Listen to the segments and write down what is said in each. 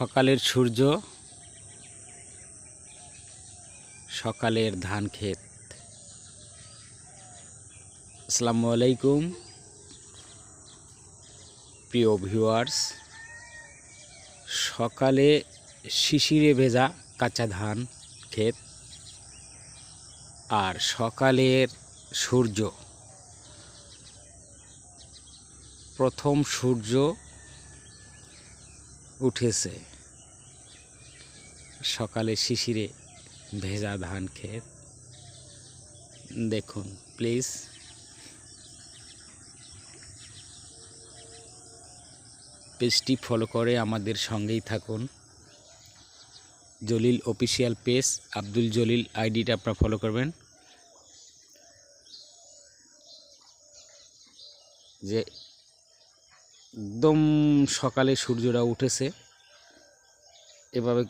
সকালের সূর্য, সকালের ধান ক্ষেত। আসসালামু আলাইকুম, প্রিয় ভিউয়ার্স। সকালে শিশিরে ভেজা কাঁচা ধান ক্ষেত আর সকালের সূর্য। প্রথম সূর্য উঠেছে। সকালে শিশিরে ভেজা ধান ক্ষেত। দেখুন প্লিজ পেজটি ফলো করে আমাদের সঙ্গেই থাকুন। জলিল অফিসিয়াল পেজ আব্দুল জলিল আইডিটা আপনারা ফলো করবেন। যে একদম সকালে সূর্যটা উঠেছে। এভাবে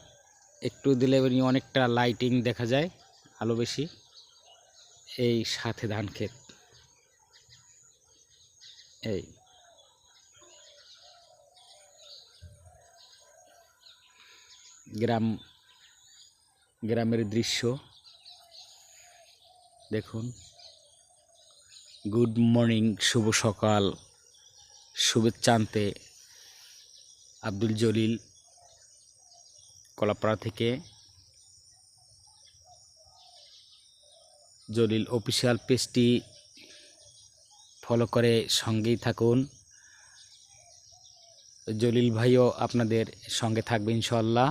একটু দিলে অনেকটা লাইটিং দেখা যায়, আলো বেশি। এই সাথে ধান ক্ষেত। এই। গ্রাম, গ্রামের দৃশ্য। দেখুন। গুড মর্নিং, শুভ সকাল। শুভেচ্ছান্তে আব্দুল জলিল কলাপাড়া থেকে জলিল অফিসিয়াল পেজটি ফলো করে সঙ্গেই থাকুন। জলিল ভাইও আপনাদের সঙ্গে থাকবে ইনশাল্লাহ